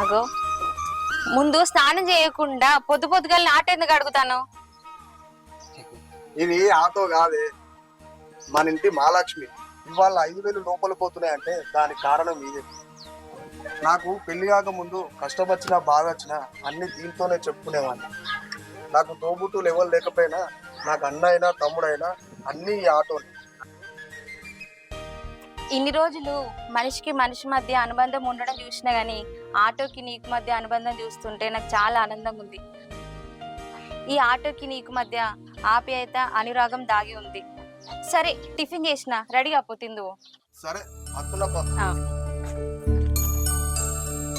అగో ముందు స్నానం చేయకుండా పొద్దు పొద్దుగా ఆట ఎందుకు అడుగుతాను? ఇది ఆటో కాదే. మన ఇంటి మహాలక్ష్మి ఇవాళ ఐదు వేలు లోపల పోతున్నాయంటే దానికి కారణం ఇదే. నాకు పెళ్ళి కాక ముందు కష్టం వచ్చినా బాధ వచ్చినా అన్ని దీంతోనే చెప్పుకునేవాడిని. నాకు తోబుట్టులు ఎవరు లేకపోయినా నాకు అన్న అయినా తమ్ముడైనా అన్నీ ఈ ఆటోనే ఇన్ని రోజులు మనిషికి మనిషి మధ్య అనుబంధం ఉండడం చూసినా గానీ ఆటోకి నీకు మధ్య అనుబంధం చూస్తుంటే నాకు చాలా ఆనందంగా ఉంది. ఈ ఆటోకి నీకు మధ్య ఆప్యాయత అనురాగం దాగి ఉంది. సరే టిఫిన్ చేసిన రెడీగా పోతుందో సరే